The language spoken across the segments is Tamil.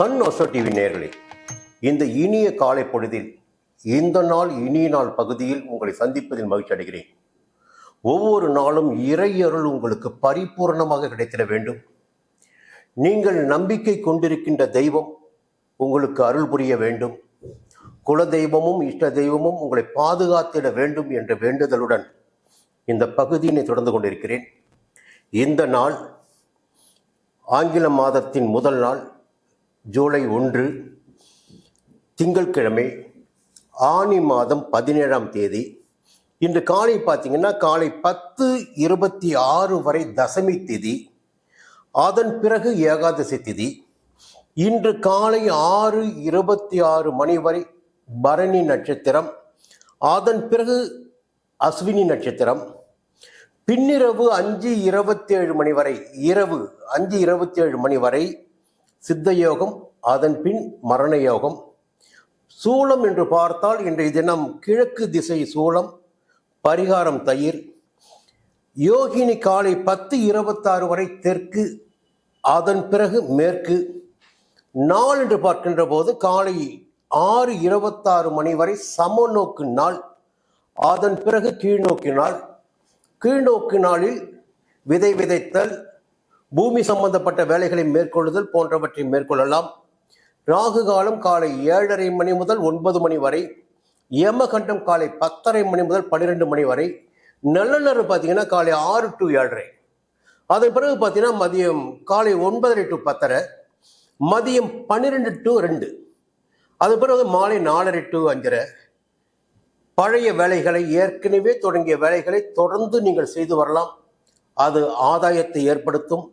சன் ஒசோ டிவி நேர்களே இந்த இனிய காலை பொழுதில் இந்த நாள் இனிய நாள் பகுதியில் உங்களை சந்திப்பதில் மகிழ்ச்சி அடைகிறேன். ஒவ்வொரு நாளும் இறையருள் உங்களுக்கு பரிபூர்ணமாக கிடைத்திட வேண்டும். நீங்கள் நம்பிக்கை கொண்டிருக்கின்ற தெய்வம் உங்களுக்கு அருள் புரிய வேண்டும். குல தெய்வமும் இஷ்ட தெய்வமும் உங்களை பாதுகாத்திட வேண்டும் என்ற வேண்டுதலுடன் இந்த பகுதியினை தொடர்ந்து கொண்டிருக்கிறேன். இந்த நாள் ஆங்கில மாதத்தின் முதல் நாள். ஜூலை ஒன்று திங்கட்கிழமை ஆனி மாதம் பதினேழாம் தேதி. இன்று காலை பார்த்தீங்கன்னா காலை பத்து இருபத்தி ஆறு வரை தசமி திதி. அதன் பிறகு ஏகாதசி திதி. இன்று காலை ஆறு இருபத்தி ஆறு மணி வரை பரணி நட்சத்திரம். அதன் பிறகு அஸ்வினி நட்சத்திரம். பின்னிரவு அஞ்சு இருபத்தி ஏழு மணி வரை இரவு அஞ்சு இருபத்தி ஏழு மணி வரை சித்த யோகம் அதன் பின் மரண யோகம் சூளம் என்று பார்த்தால் இன்றைய தினம் கிழக்கு திசை சூளம் பரிகாரம் தயிர். யோகினி காலை பத்து இருபத்தாறு வரை தெற்கு அதன் பிறகு மேற்கு. நாள் என்று பார்க்கின்ற போது காலை ஆறு இருபத்தாறு மணி வரை சமநோக்கு நாள் அதன் பிறகு கீழ்நோக்கு நாள். கீழ்நோக்கு நாளில் விதை விதைத்தல் பூமி சம்பந்தப்பட்ட வேலைகளை மேற்கொள்ளுதல் போன்றவற்றை மேற்கொள்ளலாம். ராகு காலம் காலை ஏழரை மணி முதல் ஒன்பது மணி வரை யமகண்டம் காலை பத்தரை மணி முதல் பன்னிரெண்டு மணி வரை நல்ல நேரம் பார்த்தீங்கன்னா காலை ஆறு டு ஏழரை. அதன் பிறகு பார்த்தீங்கன்னா மதியம் காலை ஒன்பதரை டு பத்தரை மதியம் பன்னிரெண்டு டு ரெண்டு. அது பிறகு மாலை நாலரை டு அஞ்சரை. பழைய வேலைகளை ஏற்கனவே தொடங்கிய வேலைகளை தொடர்ந்து நீங்கள் செய்து வரலாம். அது ஆதாயத்தை ஏற்படுத்தும்.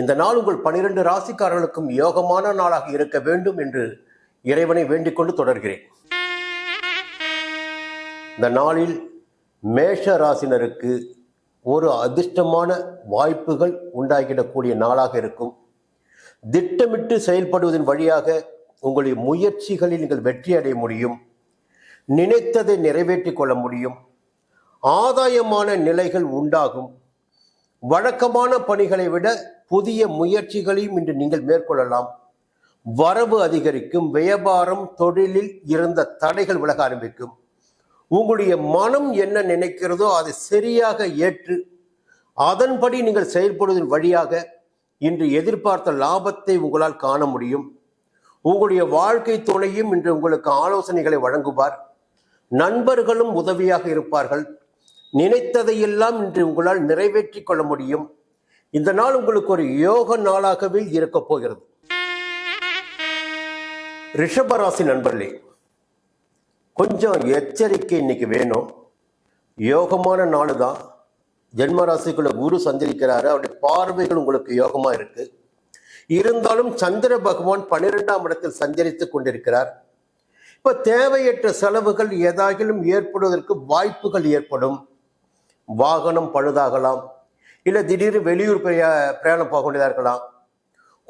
இந்த நாள் உங்கள் பனிரெண்டு ராசிக்காரர்களுக்கும் யோகமான நாளாக இருக்க வேண்டும் என்று இறைவனை வேண்டிக் கொண்டு தொடர்கிறேன். இந்த நாளில் மேஷ ராசினருக்கு ஒரு அதிர்ஷ்டமான வாய்ப்புகள் உண்டாகிடக்கூடிய நாளாக இருக்கும். திட்டமிட்டு செயல்படுவதன் வழியாக உங்களுடைய முயற்சிகளில் நீங்கள் வெற்றி அடைய முடியும். நினைத்ததை நிறைவேற்றி கொள்ள முடியும். ஆதாயமான நிலைகள் உண்டாகும். வழக்கமான பணிகளை விட புதிய முயற்சிகளையும் இன்று நீங்கள் மேற்கொள்ளலாம். வரவு அதிகரிக்கும் வியாபாரம் தொழிலில் இருந்த தடைகள் விலக ஆரம்பிக்கும். உங்களுடைய மனம் என்ன நினைக்கிறதோ அதை சரியாக ஏற்று அதன்படி நீங்கள் செயல்படுவதன் வழியாக இன்று எதிர்பார்த்த லாபத்தை உங்களால் காண முடியும். உங்களுடைய வாழ்க்கை துணையும் இன்று உங்களுக்கு ஆலோசனைகளை வழங்குவார். நண்பர்களும் உதவியாக இருப்பார்கள். நினைத்ததையெல்லாம் இன்று உங்களால் நிறைவேற்றிக் கொள்ள முடியும். இந்த நாள் உங்களுக்கு ஒரு யோக நாளாகவே இருக்க போகிறது. ரிஷபராசி நண்பர்களே கொஞ்சம் எச்சரிக்கை இன்னைக்கு வேணும். யோகமான நாள் தான். ஜென்மராசிக்குள்ள குரு சஞ்சரிக்கிறாரு. அவருடைய பார்வைகள் உங்களுக்கு யோகமா இருக்கு. இருந்தாலும் சந்திர பகவான் பன்னிரெண்டாம் இடத்தில் சஞ்சரித்துக் கொண்டிருக்கிறார். இப்ப தேவையற்ற செலவுகள் ஏதாகிலும் ஏற்படுவதற்கு வாய்ப்புகள் ஏற்படும். வாகனம் பழுதாகலாம். இல்லை திடீர்னு வெளியூர் பிரயாணம் போக வேண்டியதாக இருக்கலாம்.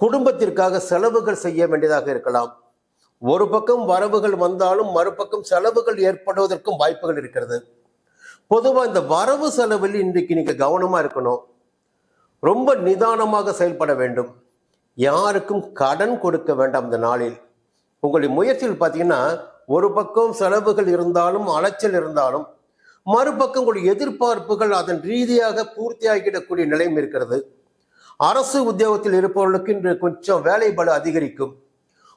குடும்பத்திற்காக செலவுகள் செய்ய வேண்டியதாக இருக்கலாம். ஒரு பக்கம் வரவுகள் வந்தாலும் மறுபக்கம் செலவுகள் ஏற்படுவதற்கும் வாய்ப்புகள் இருக்கிறது. பொதுவாக இந்த வரவு செலவில் இன்றைக்கு நீங்கள் கவனமாக இருக்கணும். ரொம்ப நிதானமாக செயல்பட வேண்டும். யாருக்கும் கடன் கொடுக்க வேண்டாம் இந்த நாளில். உங்களுடைய முயற்சியில் பார்த்தீங்கன்னா ஒரு பக்கம் செலவுகள் இருந்தாலும் அலைச்சல் இருந்தாலும் மறுபக்கம் உங்களுடைய எதிர்பார்ப்புகள் அதன் ரீதியாக பூர்த்தியாகிடக்கூடிய நிலையும் இருக்கிறது. அரசு உத்தியோகத்தில் இருப்பவர்களுக்கு இன்று கொஞ்சம் வேலை பல அதிகரிக்கும்.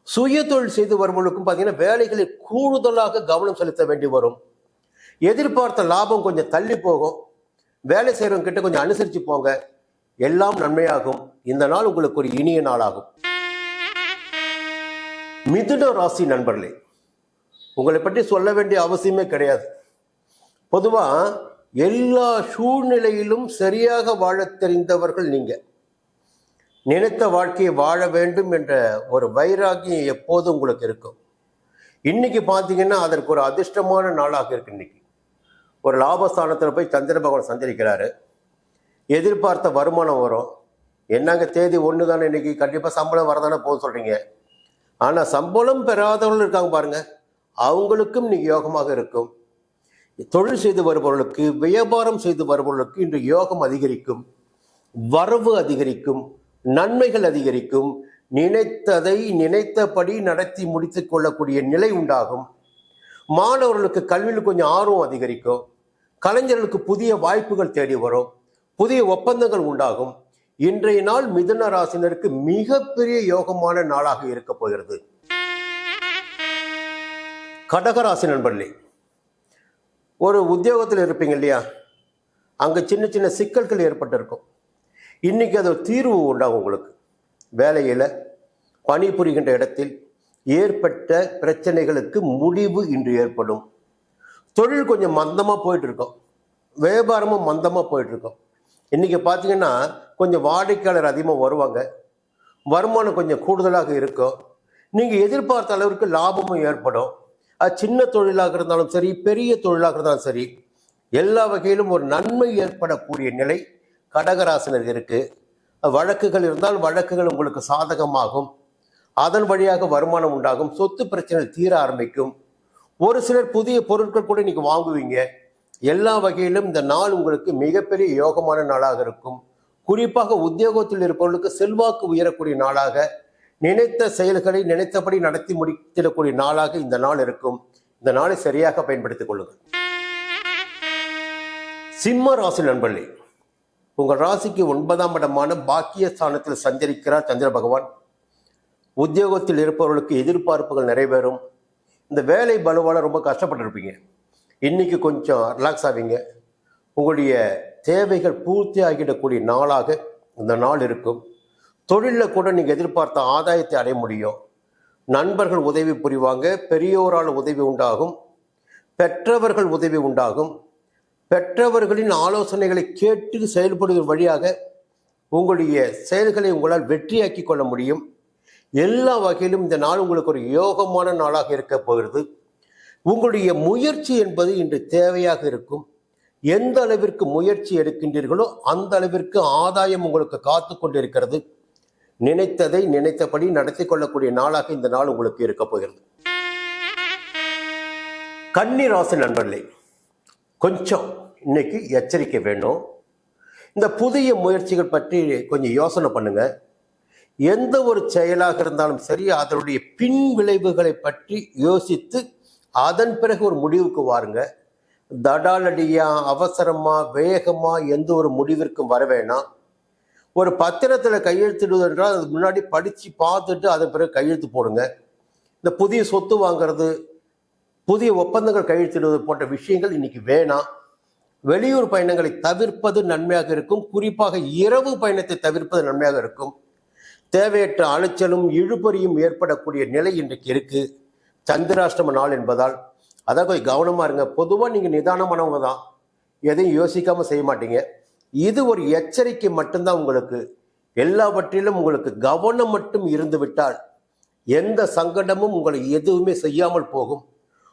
சுய தொழில் செய்து வருபவர்களுக்கும் பார்த்தீங்கன்னா வேலைகளில் கூடுதலாக கவனம் செலுத்த வேண்டி வரும். எதிர்பார்த்த லாபம் கொஞ்சம் தள்ளி போகும். வேலை செய்கிறவங்க கிட்ட கொஞ்சம் அனுசரித்து போங்க. எல்லாம் நன்மையாகும். இந்த நாள் உங்களுக்கு ஒரு இனிய நாளாகும். மிதுன ராசி நண்பர்களே உங்களை பற்றி சொல்ல வேண்டிய அவசியமே கிடையாது. பொதுவாக எல்லா சூழ்நிலையிலும் சரியாக வாழத் தெரிந்தவர்கள் நீங்கள் நினைத்த வாழ்க்கையை வாழ வேண்டும் என்ற ஒரு வைராகியம் எப்போதும் உங்களுக்கு இருக்கும்? இன்னைக்கு பார்த்தீங்கன்னா அதற்கு ஒரு அதிர்ஷ்டமான நாளாக இருக்கு இன்னைக்கு. ஒரு லாபஸ்தானத்தில் போய் சந்திர பகவான் சந்திரிக்கிறாரு. எதிர்பார்த்த வருமானம் வரும். என்னங்க தேதி ஒன்று தானே இன்னைக்கு? கண்டிப்பாக சம்பளம் வரதானே போக சொல்கிறீங்க ஆனால் சம்பளம் பெறாதவர்கள் இருக்காங்க பாருங்கள் அவங்களுக்கும் இன்னைக்கு யோகமாக இருக்கும். தொழில் செய்து வருபவர்களுக்கு வியாபாரம் செய்து வருபவர்களுக்கு இன்று யோகம் அதிகரிக்கும் வரவு அதிகரிக்கும் நன்மைகள் அதிகரிக்கும் நினைத்ததை நினைத்தபடி நடத்தி முடித்துக் கொள்ளக்கூடிய நிலை உண்டாகும். மாணவர்களுக்கு கல்வியில் கொஞ்சம் ஆர்வம் அதிகரிக்கும். கலைஞர்களுக்கு புதிய வாய்ப்புகள் தேடி வரும். புதிய ஒப்பந்தங்கள் உண்டாகும். இன்றைய நாள் மிதுன ராசினருக்கு மிகப்பெரிய யோகமான நாளாக இருக்க போகிறது. கடகராசி நண்பர்களே ஒரு உத்தியோகத்தில் இருப்பீங்க இல்லையா? அங்கே சின்ன சின்ன சிக்கல்கள் ஏற்பட்டிருக்கும். இன்றைக்கி அது தீர்வு உண்டாகும் உங்களுக்கு. வேலையில் பணிபுரிகின்ற இடத்தில் ஏற்பட்ட பிரச்சனைகளுக்கு முடிவு இன்று ஏற்படும். தொழில் கொஞ்சம் மந்தமாக போயிட்டுருக்கோம். வியாபாரமும் மந்தமாக போயிட்டுருக்கோம். இன்றைக்கி பார்த்தீங்கன்னா கொஞ்சம் வாடிக்கையாளர் அதிகமாக வருவாங்க. வருமானம் கொஞ்சம் கூடுதலாக இருக்கும். நீங்கள் எதிர்பார்த்த அளவிற்கு லாபமும் ஏற்படும். அது சின்ன தொழிலாக இருந்தாலும் சரி பெரிய தொழிலாக இருந்தாலும் சரி எல்லா வகையிலும் ஒரு நன்மை ஏற்படக்கூடிய நிலை கடகராசினருக்கு இருக்கு. வழக்குகள் இருந்தால் வழக்குகள் உங்களுக்கு சாதகமாகும். அதன் வழியாக வருமானம் உண்டாகும். சொத்து பிரச்சனைகள் தீர ஆரம்பிக்கும். ஒரு சிலர் புதிய பொருட்கள் கூட இன்னைக்கு வாங்குவீங்க. எல்லா வகையிலும் இந்த நாள் உங்களுக்கு மிகப்பெரிய யோகமான நாளாக இருக்கும். குறிப்பாக உத்தியோகத்தில் இருப்பவர்களுக்கு செல்வாக்கு உயரக்கூடிய நாளாக நினைத்த செயல்களை நினைத்தபடி நடத்தி முடித்திடக்கூடிய நாளாக இந்த நாள் இருக்கும். இந்த நாளை சரியாக பயன்படுத்திக் கொள்ளுங்கள். சிம்ம ராசி நண்பர்களே உங்கள் ராசிக்கு ஒன்பதாம் இடமான பாக்கிய ஸ்தானத்தில் சஞ்சரிக்கிறார் சந்திர பகவான். உத்தியோகத்தில் இருப்பவர்களுக்கு எதிர்பார்ப்புகள் நிறைவேறும். இந்த வேலை பலுவால் ரொம்ப கஷ்டப்பட்டிருப்பீங்க. இன்னைக்கு கொஞ்சம் ரிலாக்ஸ் ஆவீங்க. உங்களுடைய தேவைகள் பூர்த்தி ஆகிடக்கூடிய நாளாக இந்த நாள் இருக்கும். தொழிலில் கூட நீங்கள் எதிர்பார்த்த ஆதாயத்தை அடைய முடியும். நண்பர்கள் உதவி புரிவாங்க பெரியோரால் உதவி உண்டாகும் பெற்றவர்கள் உதவி உண்டாகும். பெற்றவர்களின் ஆலோசனைகளை கேட்டு செயல்படுவதன் வழியாக உங்களுடைய செயல்களை உங்களால் வெற்றியாக்கி கொள்ள முடியும். எல்லா வகையிலும் இந்த நாள் உங்களுக்கு ஒரு யோகமான நாளாக இருக்க போகிறது. உங்களுடைய முயற்சி என்பது இன்று தேவையாக இருக்கும். எந்த அளவிற்கு முயற்சி எடுக்கின்றீர்களோ அந்த அளவிற்கு ஆதாயம் உங்களுக்கு காத்து கொண்டிருக்கிறது. நினைத்ததை நினைத்தபடி நடத்தி கொள்ளக்கூடிய நாளாக இந்த நாள் உங்களுக்கு இருக்க போகிறது. கன்னி ராசி நண்பர்களே கொஞ்சம் இன்னைக்கு எச்சரிக்கை வேணும். இந்த புதிய முயற்சிகள் பற்றி கொஞ்சம் யோசனை பண்ணுங்க. எந்த ஒரு செயலாக இருந்தாலும் சரி அதனுடைய பின் விளைவுகளை பற்றி யோசித்து அதன் பிறகு ஒரு முடிவுக்கு வாருங்க. தடாலடியா அவசரமா வேகமா எந்த ஒரு முடிவிற்கும் வர வேணாம். ஒரு பத்திரத்தில் கையெழுத்திடுவது என்றால் அது முன்னாடி படித்து பார்த்துட்டு அதன் பிறகு கையெழுத்து போடுங்க. இந்த புதிய சொத்து வாங்குறது புதிய ஒப்பந்தங்கள் கையெழுத்திடுவது போன்ற விஷயங்கள் இன்னைக்கு வேணாம். வெளியூர் பயணங்களை தவிர்ப்பது நன்மையாக இருக்கும். குறிப்பாக இரவு பயணத்தை தவிர்ப்பது நன்மையாக இருக்கும். தேவையற்ற அலைச்சலும் இழுபறியும் ஏற்படக்கூடிய நிலை இன்றைக்கு இருக்கு. சந்திராஷ்டம நாள் என்பதால். அதான் கொஞ்சம் கவனமாக இருங்க. பொதுவாக நீங்கள் நிதானமானவங்க தான். எதையும் யோசிக்காமல் செய்ய மாட்டீங்க. இது ஒரு எச்சரிக்கை மட்டும்தான் உங்களுக்கு. எல்லாவற்றிலும் உங்களுக்கு கவனம் மட்டும் இருந்துவிட்டால் எந்த சங்கடமும் உங்களை எதுவுமே செய்யாமல் போகும்.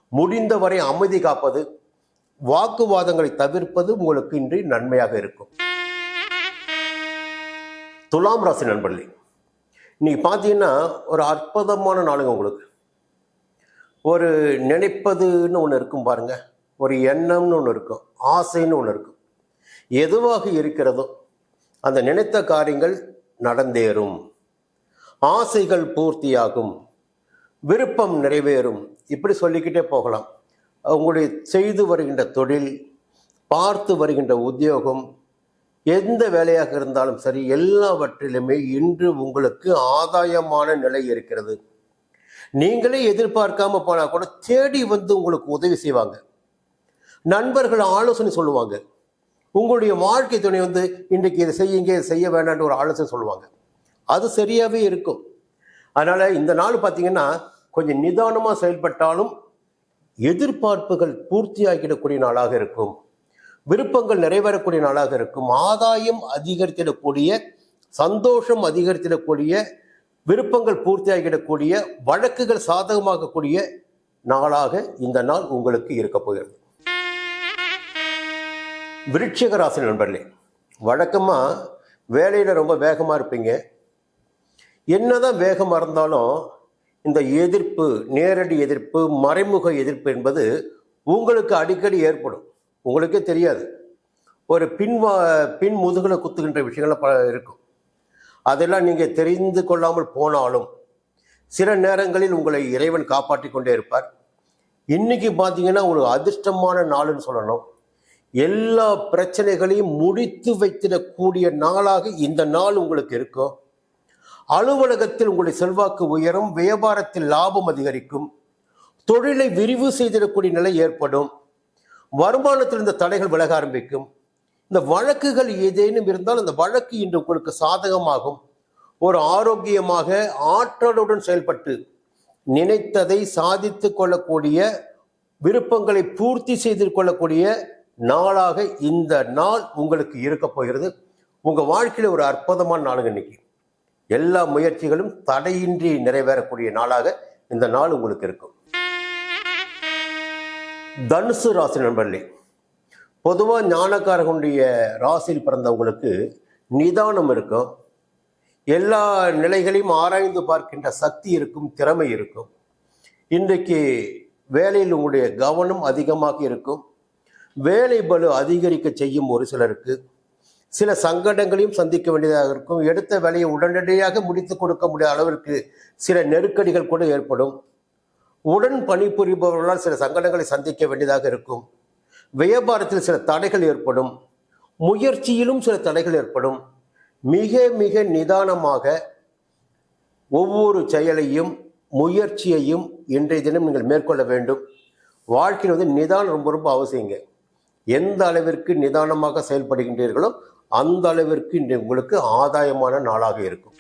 முடிந்தவரை அமைதி காப்பது வாக்குவாதங்களை தவிர்ப்பது உங்களுக்கு இன்றி நன்மையாக இருக்கும். துலாம் ராசி நண்பர்களே இன்னைக்கு பார்த்தீங்கன்னா ஒரு அற்புதமான நாளுங்க உங்களுக்கு. ஒரு நினைப்பதுன்னு ஒன்று இருக்கும் பாருங்க. ஒரு எண்ணம்னு ஒன்று இருக்கும். ஆசைன்னு ஒன்று இருக்கும். எதுவாக இருக்கிறதோ அந்த நினைத்த காரியங்கள் நடந்தேறும். ஆசைகள் பூர்த்தியாகும். விருப்பம் நிறைவேறும். இப்படி சொல்லிக்கிட்டே போகலாம். உங்களுடைய செய்து வருகின்ற தொழில் பார்த்து வருகின்ற உத்தியோகம் எந்த வேலையாக இருந்தாலும் சரி எல்லாவற்றிலுமே இன்று உங்களுக்கு ஆதாயமான நிலை இருக்கிறது. நீங்களே எதிர்பார்க்காம போனா கூட தேடி வந்து உங்களுக்கு உதவி செய்வாங்க. நண்பர்கள் ஆலோசனை சொல்லுவாங்க. உங்களுடைய வாழ்க்கை துணை வந்து இன்றைக்கு இதை செய்யுங்க இதை செய்ய வேண்டாம்னு ஒரு ஆலோசனை சொல்லுவாங்க. அது சரியாகவே இருக்கும். அதனால் இந்த நாள் பார்த்தீங்கன்னா கொஞ்சம் நிதானமாக செயல்பட்டாலும் எதிர்பார்ப்புகள் பூர்த்தியாகிடக்கூடிய நாளாக இருக்கும். விருப்பங்கள் நிறைவேறக்கூடிய நாளாக இருக்கும். ஆதாயம் அதிகரித்திடக்கூடிய சந்தோஷம் அதிகரித்திடக்கூடிய விருப்பங்கள் பூர்த்தியாகிடக்கூடிய வழக்குகள் சாதகமாகக்கூடிய நாளாக இந்த நாள் உங்களுக்கு இருக்க போகிறது. விருட்சிக ராசி நண்பர்களே வழக்கமாக வேலையில் ரொம்ப வேகமாக இருப்பீங்க. என்னதான் வேகமாக இருந்தாலும் இந்த எதிர்ப்பு நேரடி எதிர்ப்பு மறைமுக எதிர்ப்பு என்பது உங்களுக்கு அடிக்கடி ஏற்படும். உங்களுக்கே தெரியாது. ஒரு பின் வா பின் முதுகில் குத்துகின்ற விஷயங்கள்லாம் பல இருக்கும். அதெல்லாம் நீங்கள் தெரிந்து கொள்ளாமல் போனாலும் சில நேரங்களில் உங்களை இறைவன் காப்பாற்றி கொண்டே இருப்பார். இன்னைக்கு பார்த்தீங்கன்னா உங்களுக்கு அதிர்ஷ்டமான நாளுன்னு சொல்லணும். எல்லா பிரச்சனைகளையும் முடித்து வைத்திடக்கூடிய நாளாக இந்த நாள் உங்களுக்கு இருக்கும். அலுவலகத்தில் உங்களுடைய செல்வாக்கு உயரும் வியாபாரத்தில் லாபம் அதிகரிக்கும் தொழிலை விரிவு செய்திடக்கூடிய நிலை ஏற்படும். வருமானத்தில் இந்த தடைகள் விலக ஆரம்பிக்கும். இந்த வழக்குகள் ஏதேனும் இருந்தால் அந்த வழக்கு இன்று உங்களுக்கு சாதகமாகும். ஒரு ஆரோக்கியமாக ஆற்றலுடன் செயல்பட்டு நினைத்ததை சாதித்து கொள்ளக்கூடிய விருப்பங்களை பூர்த்தி செய்து கொள்ளக்கூடிய நாளாக இந்த நாள் உங்களுக்கு இருக்க போகிறது. உங்கள் வாழ்க்கையில் ஒரு அற்புதமான நாளுங்க இன்னைக்கு. எல்லா முயற்சிகளும் தடையின்றி நிறைவேறக்கூடிய நாளாக இந்த நாள் உங்களுக்கு இருக்கும். தனுசு ராசி நண்பர்களே பொதுவாக ஞானக்காரர்களுடைய ராசியில் பிறந்தவங்களுக்கு நிதானம் இருக்கும். எல்லா நிலைகளையும் ஆராய்ந்து பார்க்கின்ற சக்தி இருக்கும் திறமை இருக்கும். இன்றைக்கு வேலையில் உங்களுடைய கவனம் அதிகமாக இருக்கும். வேலை பலு அதிகரிக்க செய்யும் ஒரு சிலருக்கு சில சங்கடங்களையும் சந்திக்க வேண்டியதாக இருக்கும். எடுத்த வேலையை உடனடியாக முடித்து கொடுக்க முடியாத அளவிற்கு சில நெருக்கடிகள் கூட ஏற்படும். உடன் பணிபுரிபவர்களால் சில சங்கடங்களை சந்திக்க வேண்டியதாக இருக்கும். வியாபாரத்தில் சில தடைகள் ஏற்படும். முயற்சியிலும் சில தடைகள் ஏற்படும். மிக மிக நிதானமாக ஒவ்வொரு செயலையும் முயற்சியையும் இன்றைய தினம் நீங்கள் மேற்கொள்ள வேண்டும். வாழ்க்கையில் வந்து நிதானம் ரொம்ப ரொம்ப அவசியங்க. எந்த அளவிற்கு நிதானமாக செயல்படுகின்றீர்களோ அந்த அளவிற்கு இன்று உங்களுக்கு ஆதாயமான நாளாக இருக்கும்.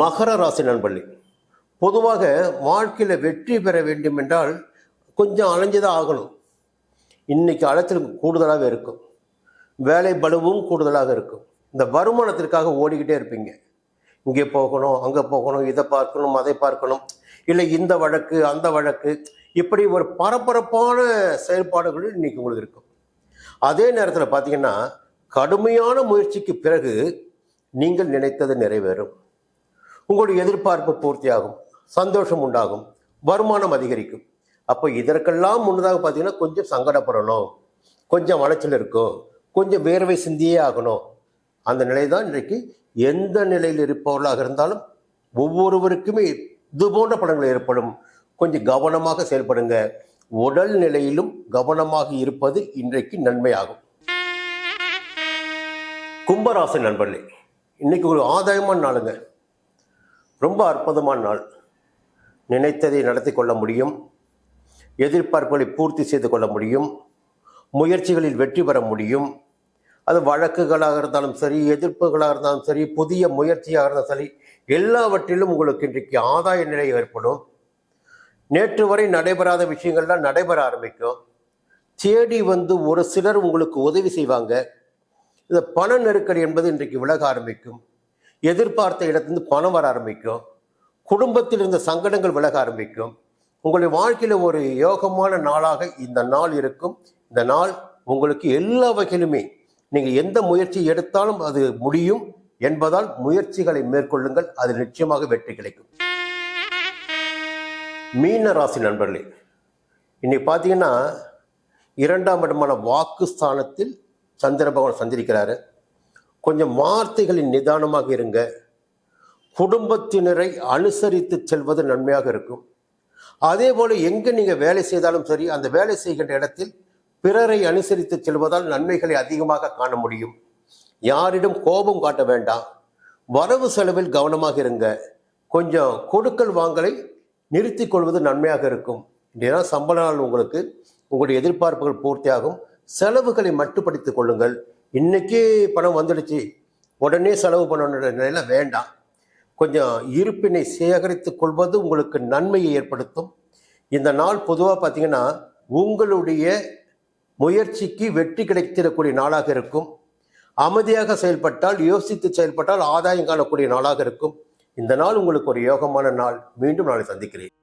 மகர ராசி நண்பர்களே பொதுவாக வாழ்க்கையில் வெற்றி பெற வேண்டும் என்றால் கொஞ்சம் அலைஞ்சுதான் ஆகணும். இன்னைக்கு அலைச்சல் கூடுதலாக இருக்கும். வேலை பலுவும் கூடுதலாக இருக்கும். இந்த வருமானத்திற்காக ஓடிக்கிட்டே இருப்பீங்க. இங்கே போகணும் அங்கே போகணும் இதை பார்க்கணும் அதை பார்க்கணும். இல்லை இந்த வழக்கு அந்த வழக்கு இப்படி ஒரு பரபரப்பான செயல்பாடுகள் இன்னைக்கு உங்களுக்கு இருக்கும். அதே நேரத்தில் பார்த்தீங்கன்னா கடுமையான முயற்சிக்கு பிறகு நீங்கள் நினைத்தது நிறைவேறும். உங்களுடைய எதிர்பார்ப்பு பூர்த்தியாகும் சந்தோஷம் உண்டாகும் வருமானம் அதிகரிக்கும். அப்போ இதற்கெல்லாம் முன்னதாக பார்த்தீங்கன்னா கொஞ்சம் சங்கடப்படணும் கொஞ்சம் வளைச்சல் இருக்கும் கொஞ்சம் வேர்வை சிந்தியே ஆகணும். அந்த நிலை தான் இன்றைக்கு எந்த நிலையில் இருப்பவர்களாக இருந்தாலும் ஒவ்வொருவருக்குமே இது போன்ற படங்கள் ஏற்படும். கொஞ்சம் கவனமாக செயல்படுங்க. உடல் நிலையிலும் கவனமாக இருப்பது இன்றைக்கு நன்மையாகும். கும்பராசி நண்பர்களே இன்னைக்கு ஒரு ஆதாயமான நாளுங்க. ரொம்ப அற்புதமான நாள். நினைத்ததை நடத்தி கொள்ள முடியும். எதிர்பார்ப்புகளை பூர்த்தி செய்து கொள்ள முடியும். முயற்சிகளில் வெற்றி பெற முடியும். அது வழக்குகளாக இருந்தாலும் சரி எதிர்ப்புகளாக இருந்தாலும் சரி புதிய முயற்சியாக இருந்தாலும் சரி எல்லாவற்றிலும் உங்களுக்கு இன்றைக்கு ஆதாய நிலை ஏற்படும். நேற்று வரை நடைபெறாத விஷயங்கள்லாம் நடைபெற ஆரம்பிக்கும். தேடி வந்து ஒரு சிலர் உங்களுக்கு உதவி செய்வாங்க. இந்த பண நெருக்கடி என்பது இன்றைக்கு விலக ஆரம்பிக்கும். எதிர்பார்த்த இடத்துலேருந்து பணம் வர ஆரம்பிக்கும். குடும்பத்தில் இருந்த சங்கடங்கள் விலக ஆரம்பிக்கும். உங்களுடைய வாழ்க்கையில் ஒரு யோகமான நாளாக இந்த நாள் இருக்கும். இந்த நாள் உங்களுக்கு எல்லா வகையிலுமே நீங்கள் எந்த முயற்சி எடுத்தாலும் அது முடியும் என்பதால் முயற்சிகளை மேற்கொள்ளுங்கள். அது நிச்சயமாக வெற்றி கிடைக்கும். மீன ராசி நண்பர்களே இன்னைக்கு பார்த்தீங்கன்னா இரண்டாம் இடமான வாக்குஸ்தானத்தில் சந்திர பகவான் சந்திரிக்கிறாரு. கொஞ்சம் வார்த்தைகளின் நிதானமாக இருங்க. குடும்பத்தினரை அனுசரித்து செல்வது நன்மையாக இருக்கும். அதே போல் எங்கே நீங்கள் வேலை செய்தாலும் சரி அந்த வேலை செய்கின்ற இடத்தில் பிறரை அனுசரித்து செல்வதால் நன்மைகளை அதிகமாக காண முடியும். யாரிடம் கோபம் காட்ட வேண்டாம். வரவு செலவில் கவனமாக இருங்க. கொஞ்சம் கொடுக்கல் வாங்கலை நிறுத்தி கொள்வது நன்மையாக இருக்கும். இல்லைன்னா சம்பள நாள் உங்களுக்கு உங்களுடைய எதிர்பார்ப்புகள் பூர்த்தியாகும். செலவுகளை மட்டுப்படுத்திக் கொள்ளுங்கள். இன்றைக்கே பணம் வந்துடுச்சு. உடனே செலவு பண்ணணுன்ற நிலையில் வேண்டாம். கொஞ்சம் இருப்பினை சேகரித்துக் கொள்வது உங்களுக்கு நன்மையை ஏற்படுத்தும். இந்த நாள் பொதுவாக பார்த்தீங்கன்னா உங்களுடைய முயற்சிக்கு வெற்றி கிடைத்திடக்கூடிய நாளாக இருக்கும். அமைதியாக செயல்பட்டால் யோசித்து செயல்பட்டால் ஆதாயம் காணக்கூடிய நாளாக இருக்கும். இந்த நாள் உங்களுக்கு ஒரு யோகமான நாள். மீண்டும் நாளை சந்திக்கிறேன்.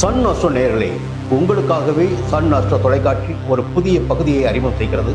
சன் அஸ்ட்ரோ நேயர்களே உங்களுக்காகவே சன் அஸ்ட்ரோ தொலைக்காட்சி ஒரு புதிய பகுதியை அறிமுகம் செய்கிறது.